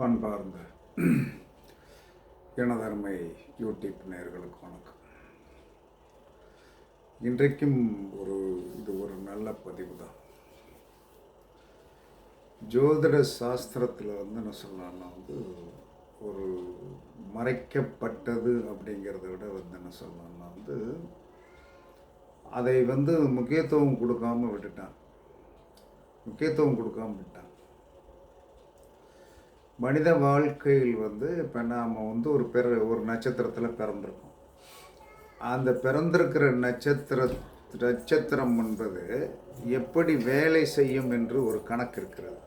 பண்பார்ந்த எனதருமை யூடியூப் நேர்களுக்கு வணக்கம். இன்றைக்கும் ஒரு இது ஒரு நல்ல பதிவு தான். ஜோதிட சாஸ்திரத்தில் வந்து என்ன சொல்லலாம்னா வந்து ஒரு மறைக்கப்பட்டது அப்படிங்கிறத விட வந்து என்ன சொல்லலாம்னா வந்து அதை வந்து முக்கியத்துவம் கொடுக்காம விட்டுட்டான். முக்கியத்துவம் கொடுக்காம விட்டான். மனித வாழ்க்கையில் வந்து இப்போ நாம் வந்து ஒரு பிற ஒரு நட்சத்திரத்தில் பிறந்திருக்கோம். அந்த பிறந்திருக்கிற நட்சத்திர நட்சத்திரம் என்பது எப்படி வேலை செய்யும் என்று ஒரு கணக்கு இருக்கிறது.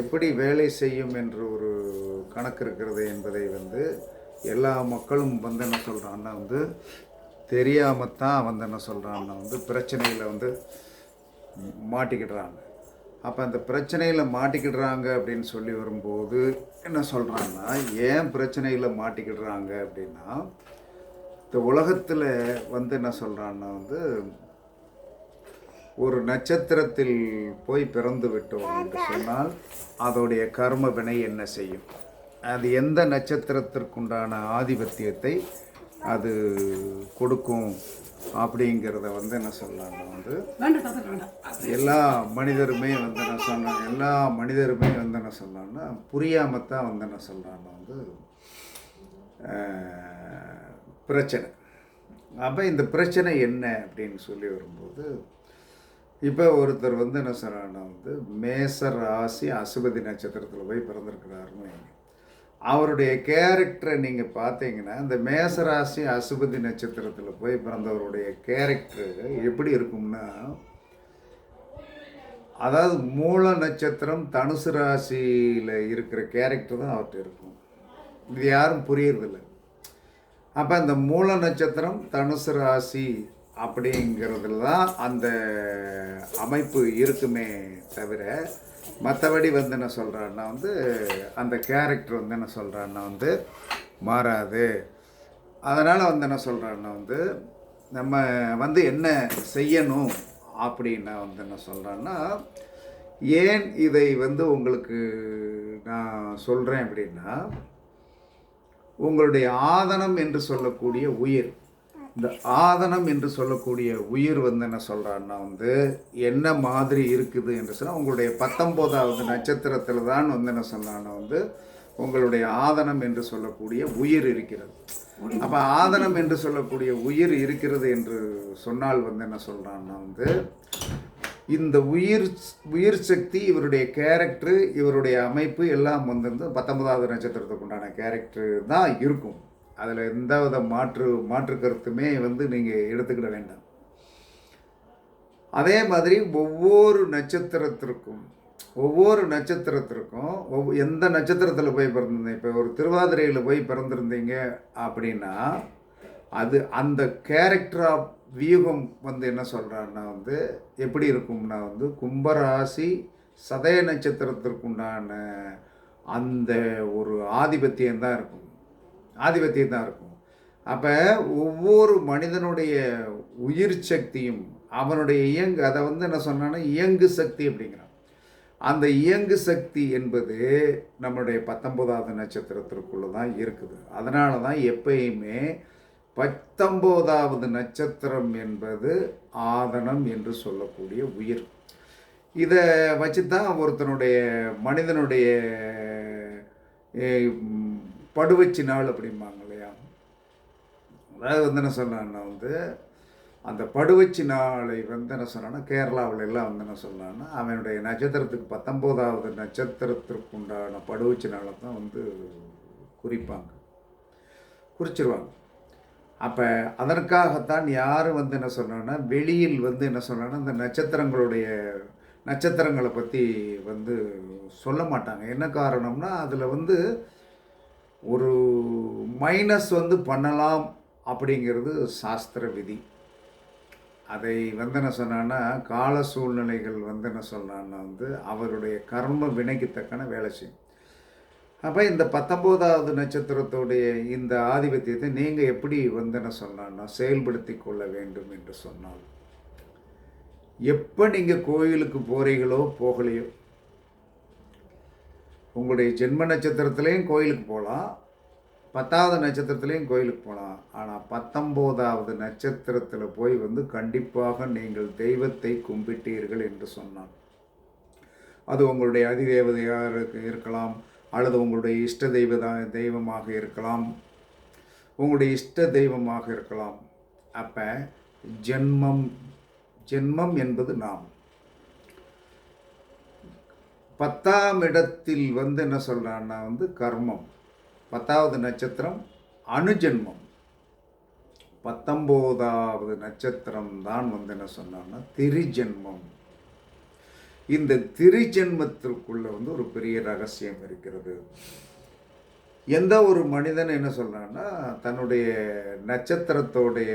எப்படி வேலை செய்யும் என்று ஒரு கணக்கு இருக்கிறது என்பதை வந்து எல்லா மக்களும் வந்து என்ன சொல்கிறான்னா வந்து தெரியாமல் தான் வந்து என்ன சொல்கிறான்னா வந்து பிரச்சனையில் வந்து மாட்டிக்கிடுறாங்க. அப்போ அந்த பிரச்சனையில் மாட்டிக்கிடுறாங்க அப்படின்னு சொல்லி வரும்போது என்ன சொல்கிறாங்கன்னா ஏன் பிரச்சனையில் மாட்டிக்கிடுறாங்க அப்படின்னா இந்த உலகத்தில் வந்து என்ன சொல்கிறான்னா வந்து ஒரு நட்சத்திரத்தில் போய் பிறந்து விட்டோம் என்று சொன்னால் அதோடைய கர்ம வினை என்ன செய்யும்? அது எந்த நட்சத்திரத்திற்குண்டான ஆதிபத்தியத்தை அது கொடுக்கும்? அப்படிங்கிறத வந்து என்ன சொல்லலாம்னா வந்து எல்லா மனிதருமே வந்து என்ன சொன்னாங்க எல்லா மனிதருமே வந்து என்ன சொன்னாங்கன்னா புரியாமல் தான் வந்து என்ன சொல்கிறாங்க வந்து பிரச்சனை அப்போ இந்த பிரச்சனை என்ன அப்படின்னு சொல்லி வரும்போது இப்போ ஒருத்தர் வந்து என்ன சொல்கிறாங்கன்னா வந்து மேச ராசி அசுபதி நட்சத்திரத்தில் போய் பிறந்திருக்கிறாருன்னு. அவருடைய கேரக்டரை நீங்கள் பார்த்தீங்கன்னா இந்த மேசராசி அசுபதி நட்சத்திரத்தில் போய் பிறந்தவருடைய கேரக்டர் எப்படி இருக்கும்னா அதாவது மூல நட்சத்திரம் தனுசு ராசியில் இருக்கிற கேரக்டர் தான் அவர்கிட்ட இருக்கும். இது யாரும் புரியறதில்ல. அப்போ இந்த மூல நட்சத்திரம் தனுசு ராசி அப்படிங்கிறதுல தான் அந்த அமைப்பு இருக்குமே தவிர மற்றபடி வந்து என்ன சொல்கிறான்னா வந்து அந்த கேரக்டர் வந்து என்ன சொல்கிறான்னா வந்து மாறாது. அதனால் வந்து என்ன சொல்கிறான்னா வந்து நம்ம வந்து என்ன செய்யணும் அப்படின்னா வந்து என்ன சொல்கிறான்னா ஏன் இதை வந்து உங்களுக்கு நான் சொல்கிறேன் அப்படின்னா உங்களுடைய ஆதனம் என்று சொல்லக்கூடிய உயிர். இந்த ஆதனம் என்று சொல்லக்கூடிய உயிர் வந்து என்ன சொல்கிறான்னா வந்து என்ன மாதிரி இருக்குது என்று சொன்னால் உங்களுடைய பத்தொம்போதாவது நட்சத்திரத்தில் தான் வந்து என்ன சொன்னான்னா வந்து உங்களுடைய ஆதனம் என்று சொல்லக்கூடிய உயிர் இருக்கிறது. அப்போ ஆதனம் என்று சொல்லக்கூடிய உயிர் இருக்கிறது என்று சொன்னால் வந்து என்ன சொல்கிறான்னா வந்து இந்த உயிர் உயிர் சக்தி இவருடைய கேரக்டர் இவருடைய அமைப்பு எல்லாம் வந்து வந்து பத்தொன்பதாவது நட்சத்திரத்துக்கு உண்டான கேரக்டர் தான் இருக்கும். அதில் எந்த வித மாற்று மாற்று கருத்துமே வந்து நீங்கள் எடுத்துக்கிட வேண்டாம். அதே மாதிரி ஒவ்வொரு நட்சத்திரத்திற்கும் ஒவ்வொரு நட்சத்திரத்திற்கும் ஒவ் எந்த நட்சத்திரத்தில் போய் பிறந்திருந்தீங்க இப்போ ஒரு திருவாதிரையில் போய் பிறந்திருந்தீங்க அப்படின்னா அது அந்த கேரக்டர் ஆஃப் வியூகம் வந்து என்ன சொல்கிறான்னா வந்து எப்படி இருக்கும்னா வந்து கும்பராசி சதய நட்சத்திரத்திற்குண்டான அந்த ஒரு ஆதிபத்தியம் தான் இருக்கும். ஆதிபத்தியம் தான் இருக்கும். அப்போ ஒவ்வொரு மனிதனுடைய உயிர் சக்தியும் அவனுடைய இயங்கு அதை வந்து என்ன சொன்னான்னா இயங்கு சக்தி அப்படிங்கிறான். அந்த இயங்கு சக்தி என்பது நம்மளுடைய பத்தொன்பதாவது நட்சத்திரத்திற்குள்ளே தான் இருக்குது. அதனால தான் எப்பயுமே பத்தொம்போதாவது நட்சத்திரம் என்பது ஆதனம் என்று சொல்லக்கூடிய உயிர். இதை வச்சு தான் ஒருத்தனுடைய மனிதனுடைய படுவச்சி நாள் அப்படிம்பாங்க இல்லையா? அதாவது வந்து என்ன சொல்கிறான்னா வந்து அந்த படுவச்சி நாளை வந்து என்ன சொன்னான்னா கேரளாவில் எல்லாம் வந்து என்ன சொன்னான்னா அவனுடைய நட்சத்திரத்துக்கு பத்தொம்போதாவது நட்சத்திரத்திற்கு உண்டான படுவச்சி நாளை தான் வந்து குறிப்பாங்க. குறிச்சிருவாங்க. அப்போ அதற்காகத்தான் யார் வந்து என்ன சொன்னான்னா வெளியில் வந்து என்ன சொன்னான்னா இந்த நட்சத்திரங்களுடைய நட்சத்திரங்களை பற்றி வந்து சொல்ல மாட்டாங்க. என்ன காரணம்னா அதில் வந்து ஒரு மைனஸ் வந்து பண்ணலாம் அப்படிங்கிறது சாஸ்திர விதி. அதை வந்து என்ன சொன்னான்னா கால சூழ்நிலைகள் வந்து என்ன சொன்னான்னா வந்து அவருடைய கர்ம வினைக்கு தக்கன வேலை செய்யும். அப்போ இந்த பத்தொம்போதாவது நட்சத்திரத்துடைய இந்த ஆதிபத்தியத்தை நீங்கள் எப்படி வந்து என்ன சொன்னான்னா செயல்படுத்தி கொள்ள வேண்டும் என்று சொன்னால் எப்போ நீங்கள் கோயிலுக்கு போகிறீங்களோ போகலையோ உங்களுடைய ஜென்ம நட்சத்திரத்துலேயும் கோயிலுக்கு போகலாம். பத்தாவது நட்சத்திரத்துலேயும் கோயிலுக்கு போகலாம். ஆனால் பத்தொம்போதாவது நட்சத்திரத்தில் போய் வந்து கண்டிப்பாக நீங்கள் தெய்வத்தை கும்பிட்டீர்கள் என்று சொன்னான். அது உங்களுடைய அதிதேவதையாக இருக்க- இருக்கலாம். அல்லது உங்களுடைய இஷ்ட தெய்வதா தெய்வமாக இருக்கலாம். உங்களுடைய இஷ்ட தெய்வமாக இருக்கலாம். அப்போ ஜென்மம் ஜென்மம் என்பது நாம். பத்தாம் இடத்தில் வந்து என்ன சொல்கிறான்னா வந்து கர்மம். பத்தாவது நட்சத்திரம் அணுஜென்மம் பத்தொம்போதாவது நட்சத்திரம் தான் வந்து என்ன சொன்னான்னா திரிஜென்மம். இந்த திரிஜென்மத்திற்குள்ள வந்து ஒரு பெரிய ரகசியம் இருக்கிறது. எந்த ஒரு மனிதன் என்ன சொல்கிறான்னா தன்னுடைய நட்சத்திரத்தோடைய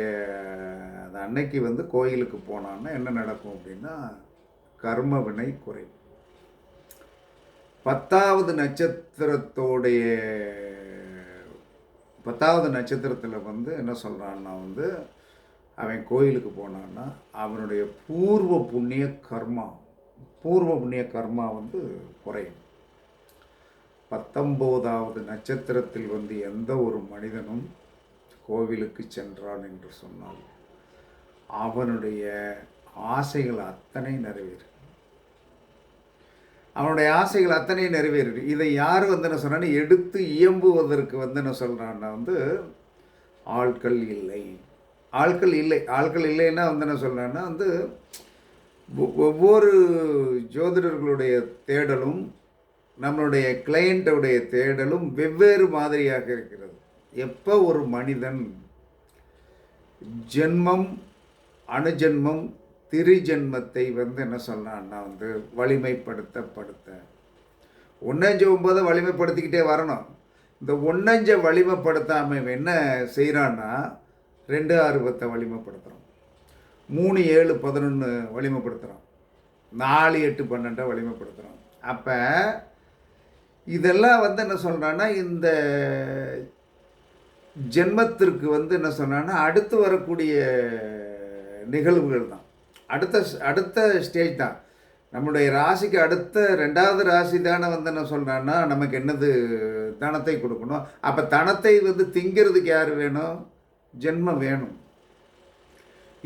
அன்னைக்கு வந்து கோயிலுக்கு போனான்னா என்ன நடக்கும் அப்படின்னா கர்ம வினை குறைப்பு பத்தாவது நட்சத்திரத்தோடைய பத்தாவது நட்சத்திரத்தில் வந்து என்ன சொல்கிறான்னா வந்து அவன் கோயிலுக்கு போனான்னா அவனுடைய பூர்வ புண்ணிய கர்மா பூர்வ புண்ணிய கர்மா வந்து குறையும். பத்தொம்போதாவது நட்சத்திரத்தில் வந்து எந்த ஒரு மனிதனும் கோவிலுக்கு சென்றான் என்று சொன்னால் அவனுடைய ஆசைகள் அத்தனை நிறைவேறும். அவனுடைய ஆசைகள் அத்தனை நிறைவேறி இதை யார் வந்து என்ன சொன்னான்னு எடுத்து இயம்புவதற்கு வந்து என்ன சொல்கிறான்னா வந்து ஆட்கள் இல்லை. ஆட்கள் இல்லை. ஆட்கள் இல்லைன்னா வந்து என்ன சொல்கிறான்னா வந்து ஒ- ஒவ்வொரு ஜோதிடர்களுடைய தேடலும் நம்மளுடைய கிளையண்ட்டுடைய தேடலும் வெவ்வேறு மாதிரியாக இருக்கிறது. எப்போ ஒரு மனிதன் ஜென்மம் அணுஜென்மம் திரிஜென்மத்தை வந்து என்ன சொன்னான்னா வந்து வலிமைப்படுத்தப்படுத்த. ஒன்னஞ்ச ஒன்பதை வலிமைப்படுத்திக்கிட்டே வரணும். இந்த ஒன்னஞ்ச வலிமைப்படுத்தாமல் என்ன செய்கிறான்னா ரெண்டு ஆறு பத்தை மூணு ஏழு பதினொன்று வலிமைப்படுத்துகிறோம் நாலு எட்டு பன்னெண்டை வலிமைப்படுத்துகிறோம் அப்போ இதெல்லாம் வந்து என்ன சொல்கிறான்னா இந்த ஜென்மத்திற்கு வந்து என்ன சொன்னான்னா அடுத்து வரக்கூடிய நிகழ்வுகள் தான். அடுத்த அடுத்த ஸ்டேஜ் தான். நம்முடைய ராசிக்கு அடுத்த ரெண்டாவது ராசி தானே வந்து என்ன சொல்கிறான்னா நமக்கு என்னது தனத்தை கொடுக்கணும். அப்போ தனத்தை வந்து திங்கிறதுக்கு யார் வேணும்? ஜென்மம் வேணும்.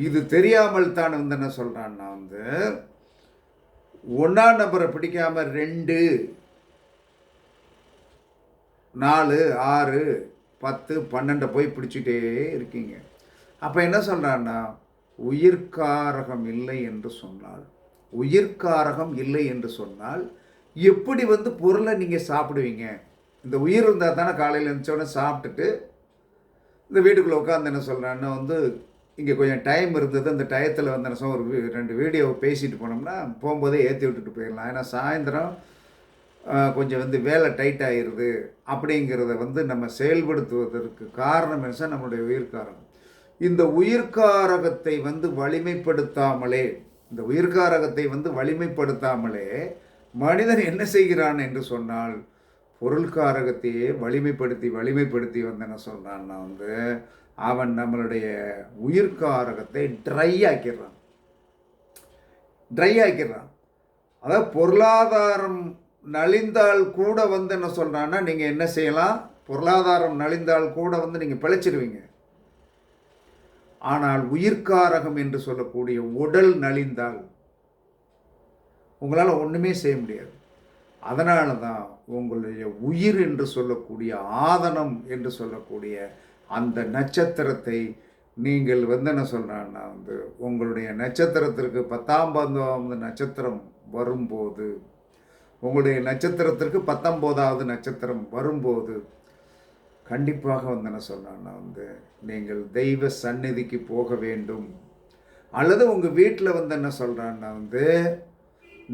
இது தெரியாமல் தான் வந்து என்ன சொல்கிறான்னா வந்து ஒன்றாம் நம்பரை பிடிக்காம ரெண்டு நாலு ஆறு பத்து பன்னெண்டை போய் பிடிச்சிட்டே இருக்கீங்க. அப்போ என்ன சொல்கிறான்னா உயிர்காரகம் இல்லை என்று சொன்னால் உயிர்காரகம் இல்லை என்று சொன்னால் எப்படி வந்து பொருளை நீங்கள் சாப்பிடுவீங்க? இந்த உயிர் இருந்தால் தானே காலையில் எழுந்தோடனே சாப்பிட்டுட்டு இந்த வீட்டுக்குள்ளே உட்காந்து என்ன சொல்கிறேன்னா வந்து இங்கே கொஞ்சம் டைம் இருந்தது அந்த டயத்தில் வந்து என்ன ஒரு வீ- ரெண்டு வீடியோ பேசிட்டு போனோம்னா போகும்போதே ஏற்றி விட்டுட்டு போயிடலாம். ஏன்னா சாயந்தரம் கொஞ்சம் வந்து வேலை டைட் ஆகிடுது அப்படிங்கிறத வந்து நம்ம செயல்படுத்துவதற்கு காரணம் என்ன நம்மளுடைய உயிர்காரகம் இந்த உயிர்காரகத்தை வந்து வலிமைப்படுத்தாமலே இந்த உயிர்காரகத்தை வந்து வலிமைப்படுத்தாமலே மனிதன் என்ன செய்கிறான் என்று சொன்னால் பொருள்காரகத்தையே வலிமைப்படுத்தி வலிமைப்படுத்தி வந்து என்ன வந்து அவன் நம்மளுடைய உயிர்காரகத்தை ட்ரை ஆக்கிடுறான். ட்ரை ஆக்கிடுறான். அதாவது பொருளாதாரம் நலிந்தால் கூட வந்து என்ன சொல்கிறான்னா நீங்கள் என்ன செய்யலாம்? பொருளாதாரம் நலிந்தால் கூட வந்து நீங்கள் பிழைச்சிடுவீங்க ஆனால் உயிர்காரகம் என்று சொல்லக்கூடிய உடல் நலிந்தால் உங்களால் ஒன்றுமே செய்ய முடியாது. அதனால தான் உங்களுடைய உயிர் என்று சொல்லக்கூடிய ஆதனம் என்று சொல்லக்கூடிய அந்த நட்சத்திரத்தை நீங்கள் வந்து என்ன சொல்கிறான்னா வந்து உங்களுடைய நட்சத்திரத்திற்கு பத்தாம் பந்தாவது நட்சத்திரம் வரும்போது உங்களுடைய நட்சத்திரத்திற்கு பத்தொம்போதாவது நட்சத்திரம் வரும்போது கண்டிப்பாக வந்து என்ன சொன்னான்னா வந்து நீங்கள் தெய்வ சந்நிதிக்கு போக வேண்டும். அல்லது உங்கள் வீட்டில் வந்து என்ன சொல்கிறான்னா வந்து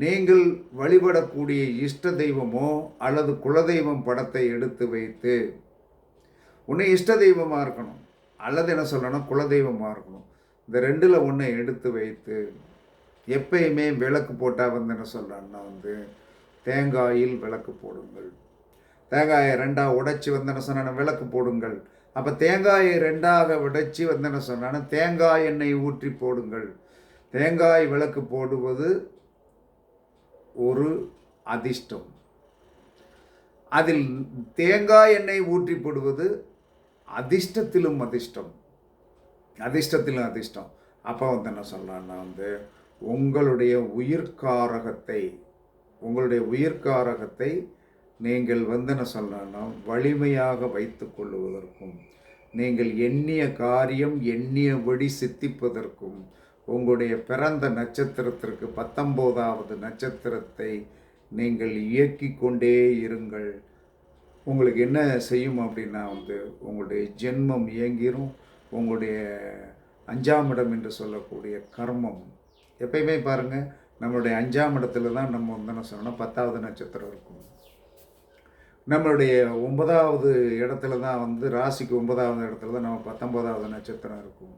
நீங்கள் வழிபடக்கூடிய இஷ்ட தெய்வமோ அல்லது குலதெய்வம் படத்தை எடுத்து வைத்து ஒன்று இஷ்ட தெய்வமாக இருக்கணும். அல்லது என்ன சொல்லணும் குலதெய்வமாக இருக்கணும். இந்த ரெண்டில் ஒன்று எடுத்து வைத்து எப்பயுமே விளக்கு போட்டால் வந்து என்ன சொல்கிறான்னா வந்து தேங்காயில் விளக்கு போடுங்கள். தேங்காயை ரெண்டாக உடைச்சி வந்து சொன்னான விளக்கு போடுங்கள். அப்போ தேங்காயை ரெண்டாக உடைச்சி வந்து சொன்னான தேங்காய் எண்ணெய் ஊற்றி போடுங்கள். தேங்காய் விளக்கு போடுவது ஒரு அதிர்ஷ்டம். அதில் தேங்காய் எண்ணெய் ஊற்றி போடுவது அதிர்ஷ்டத்திலும் அதிர்ஷ்டம். அதிர்ஷ்டத்திலும் அதிர்ஷ்டம். அப்போ வந்து என்ன சொல்கிறான்னா வந்து உங்களுடைய உயிர்காரகத்தை உங்களுடைய உயிர்காரகத்தை நீங்கள் வந்து என்ன சொல்லணும்னா வலிமையாக வைத்து கொள்ளுவதற்கும் நீங்கள் எண்ணிய காரியம் எண்ணியபடி சித்திப்பதற்கும் உங்களுடைய பிறந்த நட்சத்திரத்திற்கு பத்தொம்போதாவது நட்சத்திரத்தை நீங்கள் இயக்கி கொண்டே இருங்கள். உங்களுக்கு என்ன செய்யும் அப்படின்னா வந்து உங்களுடைய ஜென்மம் இயங்கிரும். உங்களுடைய அஞ்சாம் இடம் என்று சொல்லக்கூடிய கர்மம். எப்பயுமே பாருங்கள் நம்மளுடைய அஞ்சாம் இடத்துல தான் நம்ம வந்து என்ன சொல்லணும் பத்தாவது நட்சத்திரம் இருக்கும். நம்மளுடைய ஒன்பதாவது இடத்துல தான் வந்து ராசிக்கு ஒன்பதாவது இடத்துல தான் நம்ம பத்தொன்பதாவது நட்சத்திரம் இருக்கும்.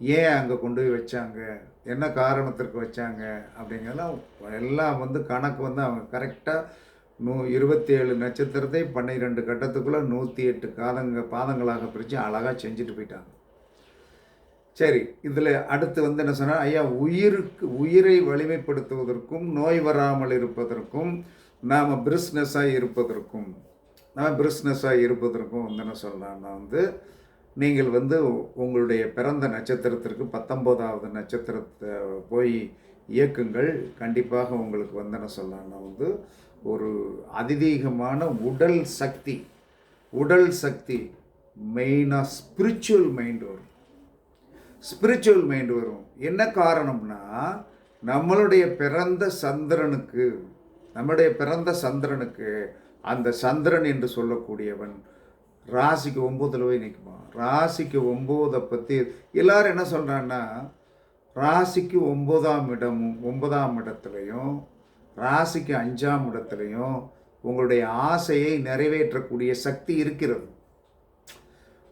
ஏன் அங்கே கொண்டு போய் வச்சாங்க? என்ன காரணத்திற்கு வச்சாங்க? அப்படிங்கிறதெல்லாம் எல்லாம் வந்து கணக்கு வந்து அவங்க கரெக்டாக நூ இருபத்தி ஏழு நட்சத்திரத்தை பன்னிரெண்டு கட்டத்துக்குள்ளே நூற்றி எட்டு காதங்க பாதங்களாக பிரித்து அழகாக செஞ்சுட்டு போயிட்டாங்க. சரி இதில் அடுத்து வந்து என்ன சொன்னால் ஐயா உயிருக்கு உயிரை வலிமைப்படுத்துவதற்கும் நோய் வராமல் இருப்பதற்கும் நாம் பிரிஸ்னஸாக இருப்பதற்கும் நாம் பிரிஸ்னஸாக இருப்பதற்கும் வந்து என்ன சொல்லலாம்னா வந்து நீங்கள் வந்து உங்களுடைய பிறந்த நட்சத்திரத்திற்கு பத்தொம்போதாவது நட்சத்திரத்தை போய் இயக்குங்கள். கண்டிப்பாக உங்களுக்கு வந்து என்ன சொல்லலாம்னா வந்து ஒரு அதிதீகமான உடல் சக்தி உடல் சக்தி மெயினாக ஸ்பிரிச்சுவல் மைண்ட் வரும். ஸ்பிரிச்சுவல் மைண்ட் வரும். என்ன காரணம்னா நம்மளுடைய பிறந்த சந்திரனுக்கு நம்முடைய பிறந்த சந்திரனுக்கு அந்த சந்திரன் என்று சொல்லக்கூடியவன் ராசிக்கு ஒம்போதில் போய் நிற்குமா? ராசிக்கு ஒம்போதை பற்றி எல்லாரும் என்ன சொல்கிறான்னா ராசிக்கு ஒம்போதாம் இடமும் ஒன்பதாம் இடத்துலையும் ராசிக்கு அஞ்சாம் இடத்துலையும் உங்களுடைய ஆசையை நிறைவேற்றக்கூடிய சக்தி இருக்கிறது.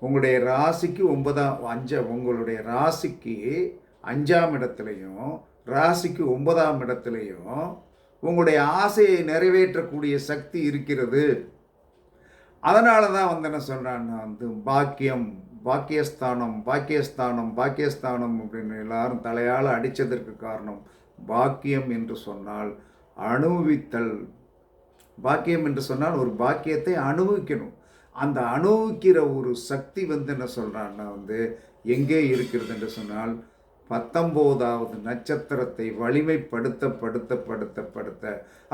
உங்களுடைய ராசிக்கு ஒன்பதாம் அஞ்ச உங்களுடைய ராசிக்கு அஞ்சாம் இடத்துலையும் ராசிக்கு ஒன்பதாம் இடத்துலையும் உங்களுடைய ஆசையை நிறைவேற்றக்கூடிய சக்தி இருக்கிறது. அதனால தான் வந்து என்ன சொல்கிறான்னா வந்து பாக்கியம் பாக்கியஸ்தானம் பாக்கியஸ்தானம் பாக்கியஸ்தானம் அப்படின்னு எல்லாரும் தலையால் அடித்ததற்கு காரணம் பாக்கியம் என்று சொன்னால் அனுபவித்தல். பாக்கியம் என்று சொன்னால் ஒரு பாக்கியத்தை அனுபவிக்கணும். அந்த அனுபவிக்கிற ஒரு சக்தி வந்து என்ன சொல்கிறான்னா வந்து எங்கே இருக்கிறது என்று சொன்னால் பத்தொம்போதாவது நட்சத்திரத்தை வலிமைப்படுத்த படுத்த படுத்த படுத்த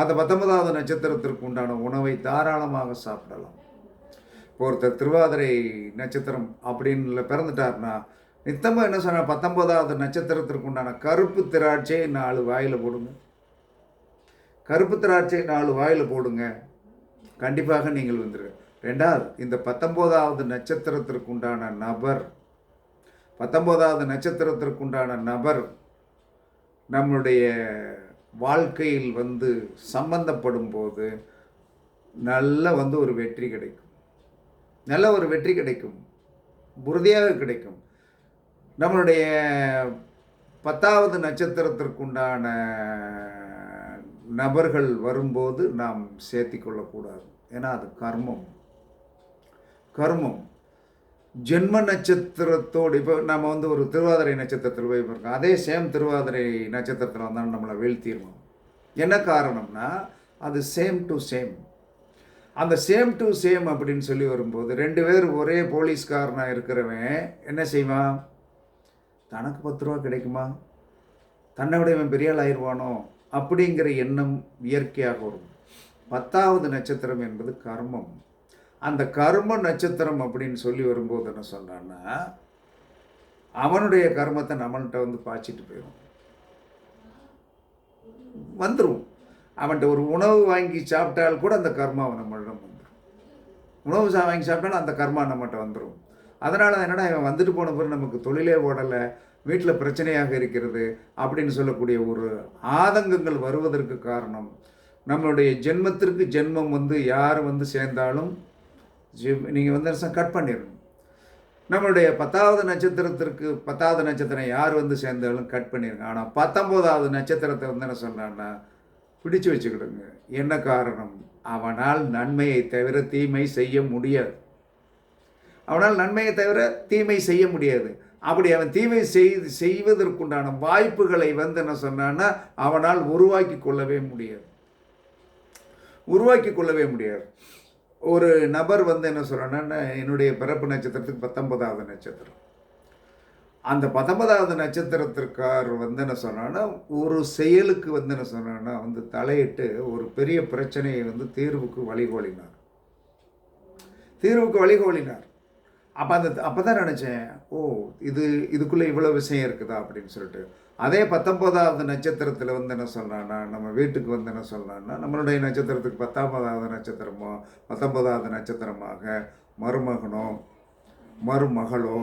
அந்த பத்தொன்பதாவது நட்சத்திரத்திற்கு உண்டான உணவை தாராளமாக சாப்பிடலாம். இப்போ ஒருத்தர் திருவாதிரை நட்சத்திரம் அப்படின்னு பிறந்துட்டார்னா நித்தமாக என்ன சொன்னால் பத்தொன்பதாவது நட்சத்திரத்திற்கு உண்டான கருப்பு திராட்சையை நாலு வாயில் போடுங்க. கருப்பு திராட்சை நாலு வாயில் போடுங்க. கண்டிப்பாக நீங்கள் வந்துடுங்க ரெண்டாவது இந்த பத்தொம்போதாவது நட்சத்திரத்திற்கு உண்டான நபர் பத்தொம்போதாவது நட்சத்திரத்திற்குண்டான நபர் நம்முடைய வாழ்க்கையில் வந்து சம்பந்தப்படும் போது நல்ல வந்து ஒரு வெற்றி கிடைக்கும். நல்ல ஒரு வெற்றி கிடைக்கும். உறுதியாக கிடைக்கும். நம்மளுடைய பத்தாவது நட்சத்திரத்திற்குண்டான நபர்கள் வரும்போது நாம் சேர்த்தி கொள்ளக்கூடாது. ஏன்னா அது கர்மம். கர்மம். ஜென்ம நட்சத்திரத்தோடு இப்போ நம்ம வந்து ஒரு திருவாதிரை நட்சத்திரத்தில் போய் இருக்கோம் அதே சேம் திருவாதிரை நட்சத்திரத்தில் வந்தாலும் நம்மளை வீழ்த்திடுவோம். என்ன காரணம்னா அது சேம் டு சேம் அந்த சேம் டு சேம் அப்படின்னு சொல்லி வரும்போது ரெண்டு பேர் ஒரே போலீஸ்காரனாக இருக்கிறவன் என்ன செய்வான்? தனக்கு பத்து ரூபா கிடைக்குமா? தன்னை விட இவன் பெரிய ஆள் ஆயிடுவானோ? அப்படிங்கிற எண்ணம் இயற்கையாக வரும். பத்தாவது நட்சத்திரம் என்பது கர்மம். அந்த கர்ம நட்சத்திரம் அப்படின்னு சொல்லி வரும்போது என்ன சொன்னான்னா அவனுடைய கர்மத்தை நம்மள்கிட்ட வந்து பாய்ச்சிட்டு போயிடும் வந்துடும் அவன்கிட்ட ஒரு உணவு வாங்கி சாப்பிட்டால் கூட அந்த கர்மா நம்மளிடம் வந்துடும் உணவு சா வாங்கி சாப்பிட்டாலும் அந்த கர்மா நம்மகிட்ட வந்துடும் அதனால் என்னடா இவன் வந்துட்டு போன பிறகு நமக்கு தொழிலே ஓடலை வீட்டில் பிரச்சனையாக இருக்கிறது அப்படின்னு சொல்லக்கூடிய ஒரு ஆதங்கங்கள் வருவதற்கு காரணம் நம்மளுடைய ஜென்மத்திற்கு ஜென்மம் வந்து யார் வந்து சேர்ந்தாலும் நீங்கள் வந்து கட் பண்ணிடணும். நம்மளுடைய பத்தாவது நட்சத்திரத்திற்கு பத்தாவது நட்சத்திரம் யார் வந்து சேர்ந்தாலும் கட் பண்ணிடுங்க ஆனால் பத்தொம்போதாவது நட்சத்திரத்தை வந்து என்ன சொன்னான்னா பிடிச்சு வச்சுக்கிடுங்க. என்ன காரணம்? அவனால் நன்மையை தவிர தீமை செய்ய முடியாது. அவனால் நன்மையை தவிர தீமை செய்ய முடியாது. அப்படி அவன் தீமை செய்து செய்வதற்குண்டான வாய்ப்புகளை வந்து என்ன சொன்னான்னா அவனால் உருவாக்கி கொள்ளவே முடியாது. உருவாக்கி கொள்ளவே முடியாது. ஒரு நபர் வந்து என்ன சொல்கிறேன்னா என்னுடைய பிறப்பு நட்சத்திரத்துக்கு பத்தொன்பதாவது நட்சத்திரம். அந்த பத்தொன்பதாவது நட்சத்திரத்திற்கார் வந்து என்ன சொன்னான்னா ஒரு செயலுக்கு வந்து என்ன சொன்னான்னா வந்து தலையிட்டு ஒரு பெரிய பிரச்சனையை வந்து தீர்வுக்கு வழிகோலினார். தீர்வுக்கு வழிகோலினார். அப்போ அந்த அப்போ தான் நினச்சேன் ஓ இது இதுக்குள்ளே இவ்வளோ விஷயம் இருக்குதா அப்படின்னு சொல்லிட்டு. அதே பத்தொம்போதாவது நட்சத்திரத்தில் வந்து என்ன சொல்கிறான்னா நம்ம வீட்டுக்கு வந்து என்ன சொல்கிறான்னா நம்மளுடைய நட்சத்திரத்துக்கு பத்தொன்பதாவது நட்சத்திரமோ பத்தொன்பதாவது நட்சத்திரமாக மருமகனோ மருமகளோ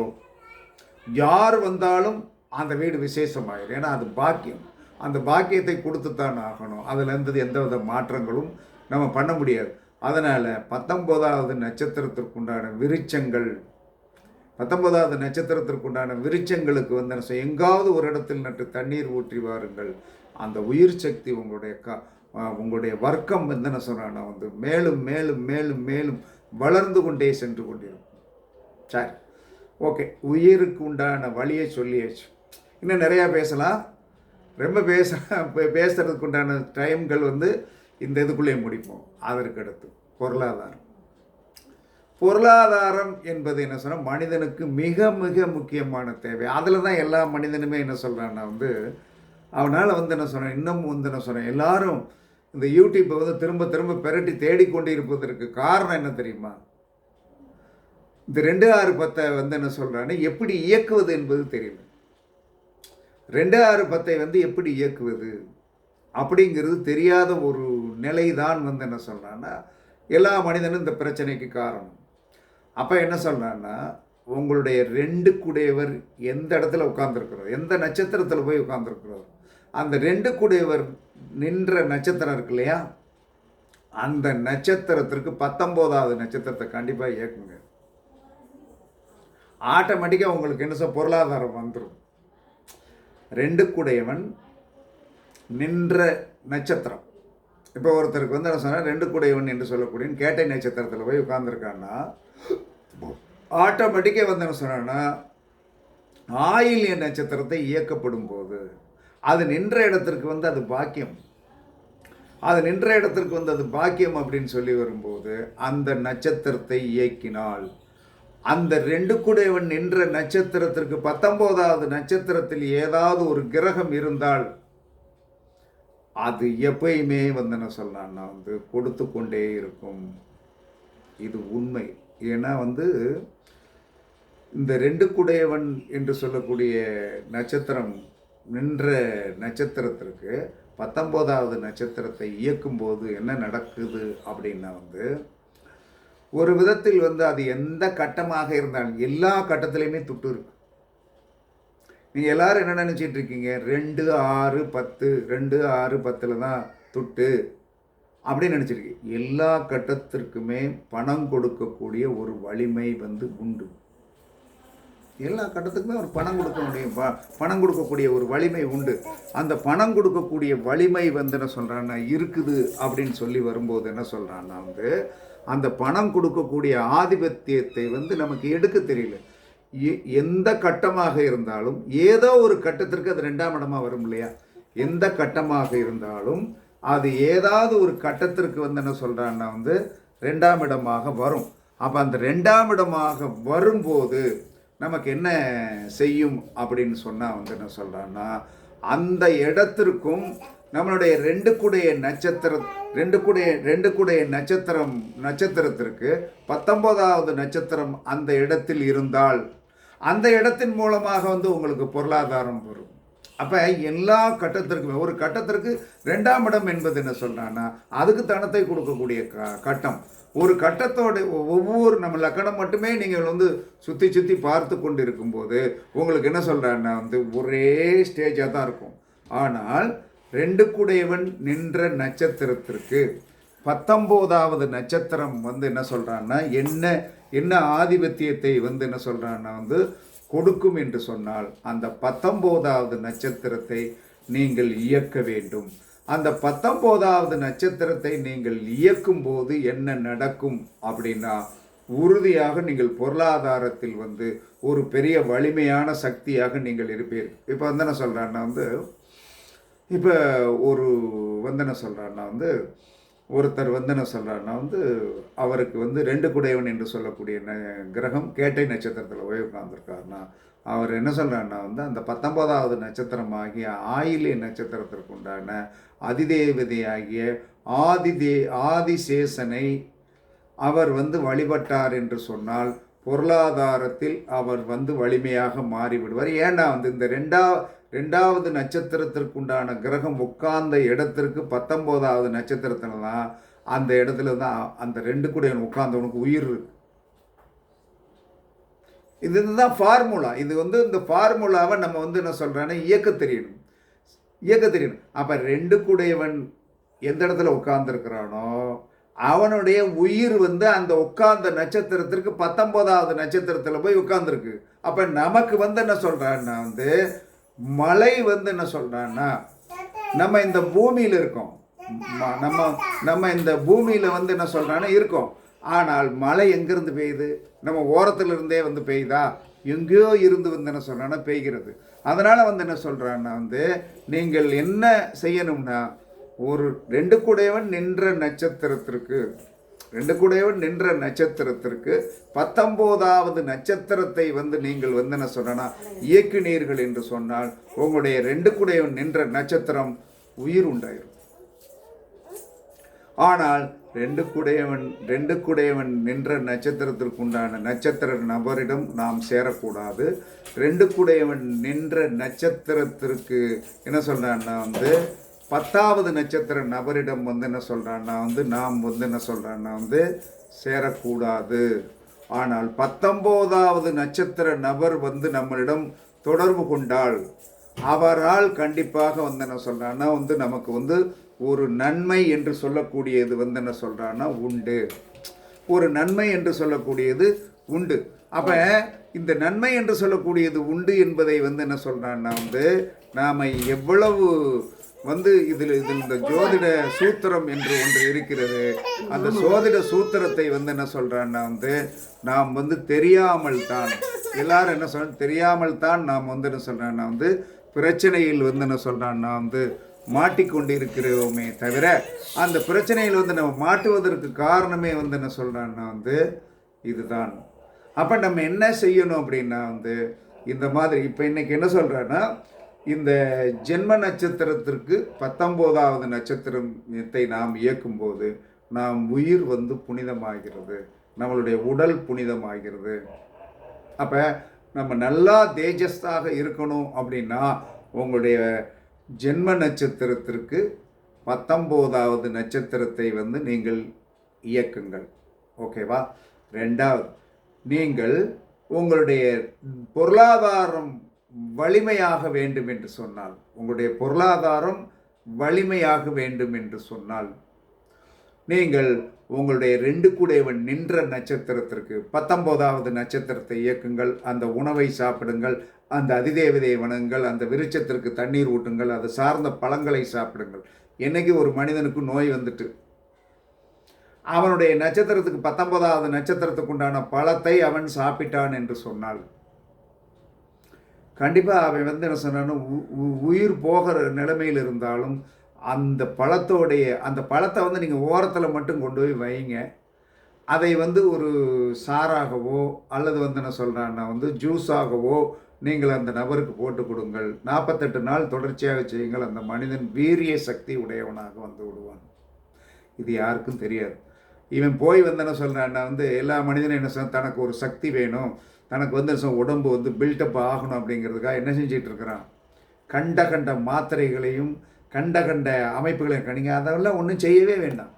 யார் வந்தாலும் அந்த வீடு விசேஷமாயிடும் ஏன்னா அது பாக்கியம். அந்த பாக்கியத்தை கொடுத்து தான் ஆகணும். அதில் இருந்தது எந்த வித மாற்றங்களும் நம்ம பண்ண முடியாது. அதனால் பத்தொம்போதாவது நட்சத்திரத்திற்குண்டான விருச்சங்கள் பத்தொன்பதாவது நட்சத்திரத்திற்குண்டான விருச்சங்களுக்கு வந்து என்ன செய்ய எங்காவது ஒரு இடத்தில் நட்டு தண்ணீர் ஊற்றி வாருங்கள். அந்த உயிர் சக்தி உங்களுடைய க உங்களுடைய வர்க்கம் வந்து என்ன சொல்கிறான்னா வந்து மேலும் மேலும் மேலும் மேலும் வளர்ந்து கொண்டே சென்று கொண்டிருக்கும். சரி. ஓகே. உயிருக்கு உண்டான வழியை சொல்லியாச்சு. இன்னும் நிறையா பேசலாம். ரொம்ப பேச பேசுகிறதுக்கு உண்டான டைம்கள் வந்து இந்த இதுக்குள்ளேயே முடிப்போம். அதற்கு அடுத்து பொருளாதாரம். பொருளாதாரம் என்பது என்ன சொன்னால் மனிதனுக்கு மிக மிக முக்கியமான தேவை. அதில் தான் எல்லா மனிதனுமே என்ன சொல்கிறான்னா வந்து அவனால் வந்து என்ன சொன்னேன் இன்னும் வந்து என்ன சொன்னேன் எல்லாரும் இந்த யூடியூப்பை வந்து திரும்ப திரும்ப பெரட்டி தேடிக்கொண்டு இருப்பதற்கு காரணம் என்ன தெரியுமா? இந்த ரெண்டு ஆறு பத்தை வந்து என்ன சொல்கிறான்னு எப்படி இயக்குவது என்பது தெரியல. ரெண்டு ஆறு பத்தை வந்து எப்படி இயக்குவது அப்படிங்கிறது தெரியாத ஒரு நிலை தான் வந்து என்ன சொல்கிறான்னா எல்லா மனிதனும் இந்த பிரச்சனைக்கு காரணம். அப்போ என்ன சொல்கிறேன்னா உங்களுடைய ரெண்டு குடையவர் எந்த இடத்துல உட்காந்துருக்கிறார் எந்த நட்சத்திரத்தில் போய் உட்காந்துருக்கிறார் அந்த ரெண்டு குடையவர் நின்ற நட்சத்திரம் இருக்கு இல்லையா? அந்த நட்சத்திரத்திற்கு பத்தொம்போதாவது நட்சத்திரத்தை கண்டிப்பாக இயக்குங்க. ஆட்டோமேட்டிக்காக உங்களுக்கு என்ன சொல் பொருளாதாரம் வந்துடும் ரெண்டு குடையவன் நின்ற நட்சத்திரம். இப்போ ஒருத்தருக்கு வந்து என்ன சொன்னால் ரெண்டு குடையவன் என்று சொல்லக்கூடிய கேட்டை நட்சத்திரத்தில் போய் உட்காந்துருக்கான்னா ஆட்டோமேட்டிக்காக வந்து என்ன சொன்னேன்னா ஆயில்ய நட்சத்திரத்தை இயக்கப்படும் போது அது நின்ற இடத்திற்கு வந்து அது பாக்கியம். அது நின்ற இடத்திற்கு வந்து அது பாக்கியம் அப்படின்னு சொல்லி வரும்போது அந்த நட்சத்திரத்தை இயக்கினால் அந்த ரெண்டு குடையவன் நின்ற நட்சத்திரத்திற்கு பத்தொம்போதாவது நட்சத்திரத்தில் ஏதாவது ஒரு கிரகம் இருந்தால் அது எப்பயுமே வந்து என்ன சொல்லலாம்னா வந்து கொடுத்து கொண்டே இருக்கும். இது உண்மை. ஏன்னா வந்து இந்த ரெண்டு குடையவன் என்று சொல்லக்கூடிய நட்சத்திரம் நின்ற நட்சத்திரத்திற்கு பத்தொம்போதாவது நட்சத்திரத்தை இயக்கும்போது என்ன நடக்குது அப்படின்னா வந்து ஒரு விதத்தில் வந்து அது எந்த கட்டமாக இருந்தாலும் எல்லா கட்டத்திலையுமே துட்டு இருக்கு. நீங்கள் எல்லாரும் என்ன நினச்சிட்டு இருக்கீங்க? ரெண்டு ஆறு பத்து ரெண்டு ஆறு பத்தில் தான் துட்டு. அப்படின்னு நினச்சிருக்கு. எல்லா கட்டத்திற்குமே பணம் கொடுக்கக்கூடிய ஒரு வலிமை வந்து உண்டு. எல்லா கட்டத்துக்குமே ஒரு பணம் கொடுக்க முடியும். ப பணம் கொடுக்கக்கூடிய ஒரு வலிமை உண்டு. அந்த பணம் கொடுக்கக்கூடிய வலிமை வந்து என்ன சொல்கிறான்னா இருக்குது அப்படின்னு சொல்லி வரும்போது என்ன சொல்கிறான்னா வந்து அந்த பணம் கொடுக்கக்கூடிய ஆதிபத்தியத்தை வந்து நமக்கு எடுக்க தெரியல. எ- எந்த கட்டமாக இருந்தாலும் ஏதோ ஒரு கட்டத்திற்கு அது ரெண்டாம் இடமாக வரும் இல்லையா? எந்த கட்டமாக இருந்தாலும் அது ஏதாவது ஒரு கட்டத்திற்கு வந்து என்ன சொல்கிறான்னா வந்து ரெண்டாம் இடமாக வரும். அப்போ அந்த ரெண்டாம் இடமாக வரும்போது நமக்கு என்ன செய்யும் அப்படின்னு சொன்னால் வந்து என்ன சொல்கிறான்னா அந்த இடத்திற்கும் நம்மளுடைய ரெண்டு குடைய நட்சத்திர ரெண்டு குடைய ரெண்டு குடைய நட்சத்திரம் நட்சத்திரத்திற்கு பத்தொன்பதாவது நட்சத்திரம் அந்த இடத்தில் இருந்தால் அந்த இடத்தின் மூலமாக வந்து உங்களுக்கு பொருளாதாரம் வரும். அப்போ எல்லா கட்டத்திற்குமே ஒரு கட்டத்திற்கு ரெண்டாம் இடம் என்பது என்ன சொல்கிறான்னா அதுக்கு தனத்தை கொடுக்கக்கூடிய க கட்டம். ஒரு கட்டத்தோட ஒவ்வொரு நம்ம லக்கணம் மட்டுமே நீங்கள் வந்து சுற்றி சுற்றி பார்த்து கொண்டு இருக்கும்போது உங்களுக்கு என்ன சொல்கிறான்னா வந்து ஒரே ஸ்டேஜாக தான் இருக்கும். ஆனால் ரெண்டு குடையவன் நின்ற நட்சத்திரத்திற்கு பத்தொம்போதாவது நட்சத்திரம் வந்து என்ன சொல்கிறான்னா என்ன என்ன ஆதிபத்தியத்தை வந்து என்ன சொல்கிறான்னா வந்து கொடுக்கும் என்று சொன்னால் அந்த பத்தொம்போதாவது நட்சத்திரத்தை நீங்கள் இயக்க வேண்டும். அந்த பத்தொம்போதாவது நட்சத்திரத்தை நீங்கள் இயக்கும் போது என்ன நடக்கும் அப்படின்னா உறுதியாக நீங்கள் பொருளாதாரத்தில் வந்து ஒரு பெரிய வலிமையான சக்தியாக நீங்கள் இருப்பீர்கள். இப்போ வந்து என்ன சொல்கிறேன்னா வந்து இப்போ ஒரு வந்து என்ன சொல்கிறான்னா வந்து ஒருத்தர் வந்து என்ன சொல்கிறாருன்னா வந்து அவருக்கு வந்து ரெண்டு குடையவன் என்று சொல்லக்கூடிய ந கிரகம் கேட்டை நட்சத்திரத்தில் போய் உட்காந்துருக்காருன்னா அவர் என்ன சொல்கிறாருன்னா வந்து அந்த பத்தொன்பதாவது நட்சத்திரமாகிய ஆயிலே நட்சத்திரத்திற்கு உண்டான அதிதேவதையாகிய ஆதிதே ஆதிசேஷனை அவர் வந்து வழிபட்டார் என்று சொன்னால் பொருளாதாரத்தில் அவர் வந்து வலிமையாக மாறிவிடுவார். ஏன்னா வந்து இந்த ரெண்டா ரெண்டாவது நட்சத்திரத்திற்குண்டான கிரகம் உட்கார்ந்த இடத்திற்கு பத்தொம்போதாவது நட்சத்திரத்தில் தான் அந்த இடத்துல தான் அந்த ரெண்டு கூட உட்கார்ந்தவனுக்கு உயிர் இருக்கு. இது இதுதான் ஃபார்முலா. இது வந்து இந்த ஃபார்முலாவை நம்ம வந்து என்ன சொல்கிறேன்னா இயக்க தெரியணும். இயக்க தெரியணும். அப்போ ரெண்டு கூடையவன் எந்த இடத்துல உட்கார்ந்துருக்கிறானோ அவனுடைய உயிர் வந்து அந்த உட்கார்ந்த நட்சத்திரத்திற்கு பத்தொன்பதாவது நட்சத்திரத்தில் போய் உட்கார்ந்துருக்கு. அப்போ நமக்கு வந்து என்ன சொல்கிறான்னா வந்து மழை வந்து என்ன சொல்கிறான்னா நம்ம இந்த பூமியில் இருக்கோம். நம்ம நம்ம இந்த பூமியில் வந்து என்ன சொல்கிறான்னா இருக்கோம். ஆனால் மழை எங்கேருந்து பெய்யுது? நம்ம ஓரத்தில் இருந்தே வந்து பெய்யுதா? எங்கேயோ இருந்து வந்து என்ன சொல்கிறான்னா பெய்கிறது. அதனால் வந்து என்ன சொல்கிறான்னா வந்து நீங்கள் என்ன செய்யணும்னா ஒரு ரெண்டு கூடையவன் நின்ற நட்சத்திரத்திற்கு ரெண்டு கூடையவன் நின்ற நட்சத்திரத்திற்கு பத்தொம்போதாவது நட்சத்திரத்தை வந்து நீங்கள் வந்து என்ன சொன்னா இயக்குனீர்கள் என்று சொன்னால் உங்களுடைய ரெண்டு கூடையவன் நின்ற நட்சத்திரம் உயிர் உண்டாயிரும். ஆனால் ரெண்டு குடையவன் ரெண்டு குடையவன் நின்ற நட்சத்திரத்திற்குண்டான நட்சத்திர நபரிடம் நாம் சேரக்கூடாது. ரெண்டு குடையவன் நின்ற நட்சத்திரத்திற்கு என்ன சொல்கிறான்னா வந்து பத்தாவது நட்சத்திர நபரிடம் வந்து என்ன சொல்கிறான்னா வந்து நாம் வந்து என்ன சொல்கிறான்னா வந்து சேரக்கூடாது. ஆனால் பத்தொம்போதாவது நட்சத்திர நபர் வந்து நம்மளிடம் தொடர்பு கொண்டால் அவரால் கண்டிப்பாக வந்து என்ன சொல்கிறான்னா வந்து நமக்கு வந்து ஒரு நன்மை என்று சொல்லக்கூடியது வந்து என்ன சொல்கிறான்னா உண்டு. ஒரு நன்மை என்று சொல்லக்கூடியது உண்டு. அப்போ இந்த நன்மை என்று சொல்லக்கூடியது உண்டு என்பதை வந்து என்ன சொல்கிறான்னா வந்து நாம் எவ்வளவு வந்து இதில் இதில் இந்த ஜோதிட சூத்திரம் என்று ஒன்று இருக்கிறது. அந்த சோதிட சூத்திரத்தை வந்து என்ன சொல்கிறான்னா வந்து நாம் வந்து தெரியாமல் தான். எல்லாரும் என்ன சொல்ற தெரியாமல் தான் நாம் வந்து என்ன சொல்கிறான்னா வந்து பிரச்சனையில் வந்து என்ன சொல்கிறான்னா வந்து மாட்டிக்கொண்டு இருக்கிறோமே தவிர அந்த பிரச்சனையில் வந்து நம்ம மாட்டுவதற்கு காரணமே வந்து என்ன சொல்கிறான்னா வந்து இதுதான். அப்போ நம்ம என்ன செய்யணும் அப்படின்னா வந்து இந்த மாதிரி இப்போ இன்னைக்கு என்ன சொல்கிறேன்னா இந்த ஜென்ம நட்சத்திரத்திற்கு பத்தொம்போதாவது நட்சத்திரத்தை நாம் இயக்கும்போது நாம் உயிர் வந்து புனிதமாகிறது நம்மளுடைய உடல் புனிதமாகிறது. அப்போ நம்ம நல்லா தேஜஸ்தாக இருக்கணும் அப்படின்னா உங்களுடைய ஜென்ம நட்சத்திரத்திற்கு பத்தொம்போதாவது நட்சத்திரத்தை வந்து நீங்கள் இயக்குங்கள். ஓகேவா? ரெண்டாவது நீங்கள் உங்களுடைய பொருளாதாரம் வலிமையாக வேண்டும் என்று சொன்னால் உங்களுடைய பொருளாதாரம் வலிமையாக வேண்டும் என்று சொன்னால் நீங்கள் உங்களுடைய ரெண்டு கூடையவன் நின்ற நட்சத்திரத்திற்கு பத்தொம்போதாவது நட்சத்திரத்தை இயக்குங்கள் அந்த உணவை சாப்பிடுங்கள் அந்த அதிதேவதையை வணங்குங்கள் அந்த விருட்சத்திற்கு தண்ணீர் ஊட்டுங்கள் அது சார்ந்த பழங்களை சாப்பிடுங்கள். என்னைக்கு ஒரு மனிதனுக்கு நோய் வந்துட்டு அவனுடைய நட்சத்திரத்துக்கு பத்தொன்பதாவது நட்சத்திரத்துக்குண்டான பழத்தை அவன் சாப்பிட்டான் என்று சொன்னால் கண்டிப்பாக அவன் வந்து என்ன சொன்னான்னு உ- உ- உயிர் போகிற நிலைமையில் இருந்தாலும் அந்த பழத்தோடைய அந்த பழத்தை வந்து நீங்கள் ஓரத்தில் மட்டும் கொண்டு போய் வைங்க. அதை வந்து ஒரு சாராகவோ அல்லது வந்து என்ன சொல்கிறான்னா வந்து ஜூஸாகவோ நீங்கள் அந்த நபருக்கு போட்டு கொடுங்கள். நாற்பத்தெட்டு நாள் தொடர்ச்சியாக செய்யுங்கள். அந்த மனிதன் வீரிய சக்தி உடையவனாக வந்து விடுவான். இது யாருக்கும் தெரியாது. இவன் போய் வந்து என்ன சொல்கிறான்னா வந்து எல்லா மனிதனும் என்ன சொன்னால் தனக்கு ஒரு சக்தி வேணும். தனக்கு வந்து உடம்பு வந்து பில்டப் ஆகணும் அப்படிங்கிறதுக்காக என்ன செஞ்சிகிட்டு இருக்கிறான் கண்ட கண்ட மாத்திரைகளையும் கண்ட கண்ட அமைப்புகளையும் கணிங்க அதெல்லாம் ஒன்றும் செய்யவே வேண்டாம்.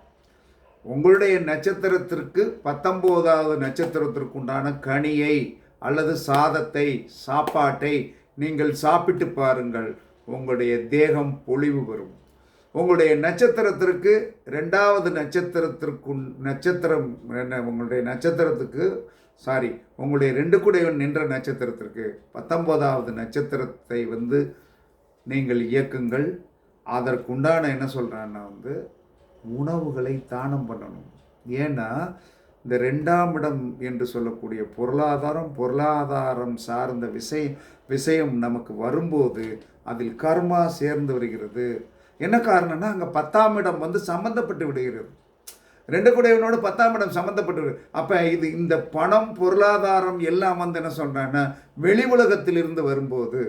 உங்களுடைய நட்சத்திரத்திற்கு பத்தொம்போதாவது நட்சத்திரத்திற்கு உண்டான கனியை அல்லது சாதத்தை சாப்பாட்டை நீங்கள் சாப்பிட்டு பாருங்கள். உங்களுடைய தேகம் பொழிவு பெறும். உங்களுடைய நட்சத்திரத்திற்கு ரெண்டாவது நட்சத்திரத்திற்கு நட்சத்திரம் என்ன? உங்களுடைய நட்சத்திரத்துக்கு சாரி உங்களுடைய ரெண்டு குடைவன் நின்ற நட்சத்திரத்திற்கு பத்தொன்பதாவது நட்சத்திரத்தை வந்து நீங்கள் இயக்குங்கள். அதற்குண்டான என்ன சொல்கிறான்னா வந்து உணவுகளை தானம் பண்ணணும். ஏன்னா இந்த ரெண்டாம் இடம் என்று சொல்லக்கூடிய பொருளாதாரம் பொருளாதாரம் சார்ந்த விஷயம் விஷயம் நமக்கு வரும்போது அதில் கர்மா சேர்ந்து வருகிறது. என்ன காரணம்னா அங்கே பத்தாம் இடம் வந்து சம்மந்தப்பட்டு விடுகிறது. ரெண்டு குடையவனோட பத்தாம் இடம் சம்மந்தப்பட்டு அப்போ இது இந்த பணம் பொருளாதாரம் எல்லாம் வந்து என்ன சொல்கிறேன்னா வெளி உலகத்திலிருந்து வரும்போது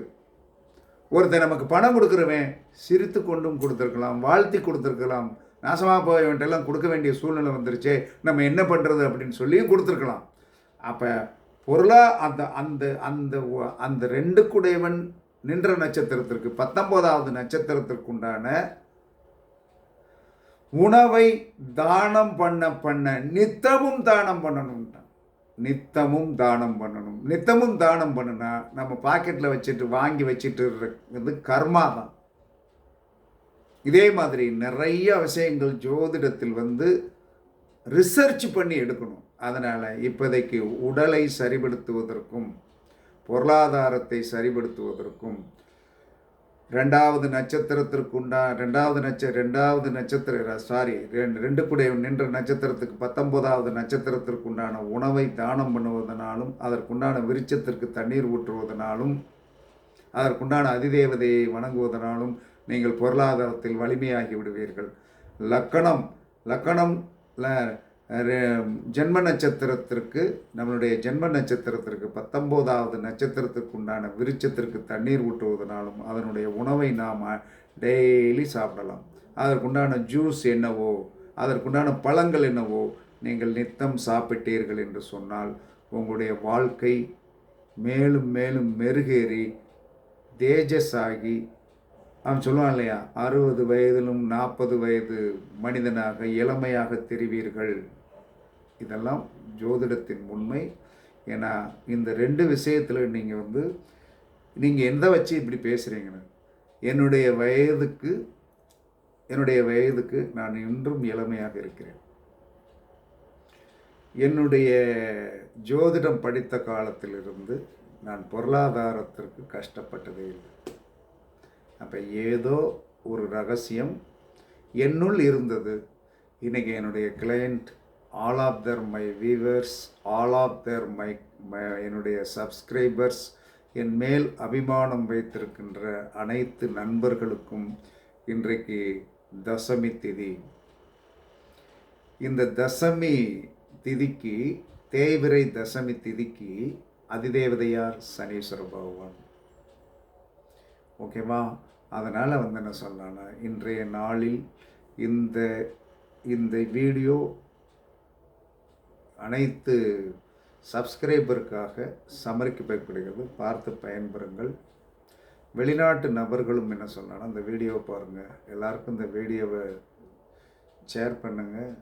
ஒருத்தன் நமக்கு பணம் கொடுக்குறவன் சிரித்து கொண்டும் கொடுத்துருக்கலாம் வாழ்த்தி கொடுத்துருக்கலாம். நாசமாக போயவன்ட்டெல்லாம் கொடுக்க வேண்டிய சூழ்நிலை வந்துருச்சே நம்ம என்ன பண்ணுறது அப்படின்னு சொல்லியும் கொடுத்துருக்கலாம். அப்போ பொருளாக அந்த அந்த அந்த அந்த ரெண்டு குடையவன் நின்ற நட்சத்திரத்திற்கு பத்தொன்பதாவது நட்சத்திரத்திற்கு உண்டான உணவை தானம் பண்ண பண்ண நித்தமும் தானம் பண்ணணும்ட்டான் நித்தமும் தானம் பண்ணணும். நித்தமும் தானம் பண்ணுனா நம்ம பாக்கெட்டில் வச்சுட்டு வாங்கி வச்சுட்டு இருக்கிறது கர்மா தான். இதே மாதிரி நிறைய விஷயங்கள் ஜோதிடத்தில் வந்து ரிசர்ச் பண்ணி எடுக்கணும். அதனால் இப்போதைக்கு உடலை சரிபடுத்துவதற்கும் பொருளாதாரத்தை சரிபடுத்துவதற்கும் ரெண்டாவது நட்சத்திரத்திற்குண்டா ரெண்டாவது நட்ச ரெண்டாவது நட்சத்திர சாரி ரெண்டு ரெண்டு கூட நின்ற நட்சத்திரத்துக்கு பத்தொன்பதாவது நட்சத்திரத்திற்குண்டான உணவை தானம் பண்ணுவதனாலும் அதற்குண்டான விருட்சத்திற்கு தண்ணீர் ஊற்றுவதனாலும் அதற்குண்டான அதிதேவதையை வணங்குவதனாலும் நீங்கள் பொருளாதாரத்தில் வலிமையாகி விடுவீர்கள். லக்கணம் லக்கணம் ல- ஜென்ம நட்சத்திரத்திற்கு நம்மளுடைய ஜென்ம நட்சத்திரத்திற்கு பத்தொம்போதாவது நட்சத்திரத்துக்கு உண்டான விருச்சத்திற்கு தண்ணீர் ஊற்றுவதனாலும் அதனுடைய உணவை நாம் டெய்லி சாப்பிடலாம். அதற்குண்டான ஜூஸ் என்னவோ அதற்குண்டான பழங்கள் என்னவோ நீங்கள் நித்தம் சாப்பிட்டீர்கள் என்று சொன்னால் உங்களுடைய வாழ்க்கை மேலும் மேலும் மெருகேறி தேஜஸ் ஆகி அவன் சொல்லுவான் இல்லையா? அறுபது வயதிலும் நாற்பது வயது மனிதனாக இளமையாக தெரிவீர்கள். இதெல்லாம் ஜோதிடத்தின் உண்மை. ஏன்னா இந்த ரெண்டு விஷயத்தில் நீங்கள் வந்து நீங்கள் எந்த வச்சு இப்படி பேசுகிறீங்கன்னு என்னுடைய வயதுக்கு என்னுடைய வயதுக்கு நான் இன்றும் இளமையாக இருக்கிறேன். என்னுடைய ஜோதிடம் படித்த காலத்திலிருந்து நான் பொருளாதாரத்திற்கு கஷ்டப்பட்டதே இல்லை. அப்போ ஏதோ ஒரு ரகசியம் என்னுள் இருந்தது. இன்றைக்கி என்னுடைய client all of the my viewers all of the my என்னுடைய சப்ஸ்கிரைபர்ஸ் என் மேல் அபிமானம் வைத்திருக்கின்ற அனைத்து நண்பர்களுக்கும் இன்றைக்கு தசமி திதி. இந்த தசமி திதிக்கு தேய்விரை தசமி திதிக்கு அதிதேவதையார் சனீஸ்வர பகவான். ஓகேவா? அதனால் வந்து என்ன சொல்லலாம்னா இன்றைய நாளில் இந்த இந்த வீடியோ அனைத்து சப்ஸ்கிரைபருக்காக சமர்ப்பிக்கப்படுகிறது பார்த்து பயன்பெறுங்கள். வெளிநாட்டு நபர்களும் என்ன சொன்னாலும் அந்த வீடியோவை பாருங்கள் எல்லாருக்கும் இந்த வீடியோவை ஷேர் பண்ணுங்கள்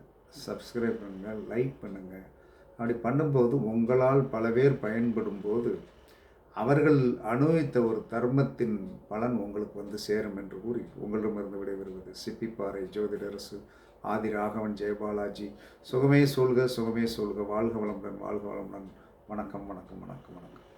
சப்ஸ்கிரைப் பண்ணுங்கள் லைக் பண்ணுங்கள் அப்படி பண்ணும்போது உங்களால் பல பேர் பயன்படும் போது அவர்கள் அனுபவித்த ஒரு தர்மத்தின் பலன் உங்களுக்கு வந்து சேரும் என்று கூறி உங்களிடமிருந்து விடைபெறுவது சிப்பிப்பாறை ஜோதிடரசு ஆதி ராகவன் ஜெயபாலாஜி சுகமே சொல்க சுகமே சொல்க வாழ்க வளமுடன் வாழ்க வளமுடன் வணக்கம் வணக்கம் வணக்கம் வணக்கம்.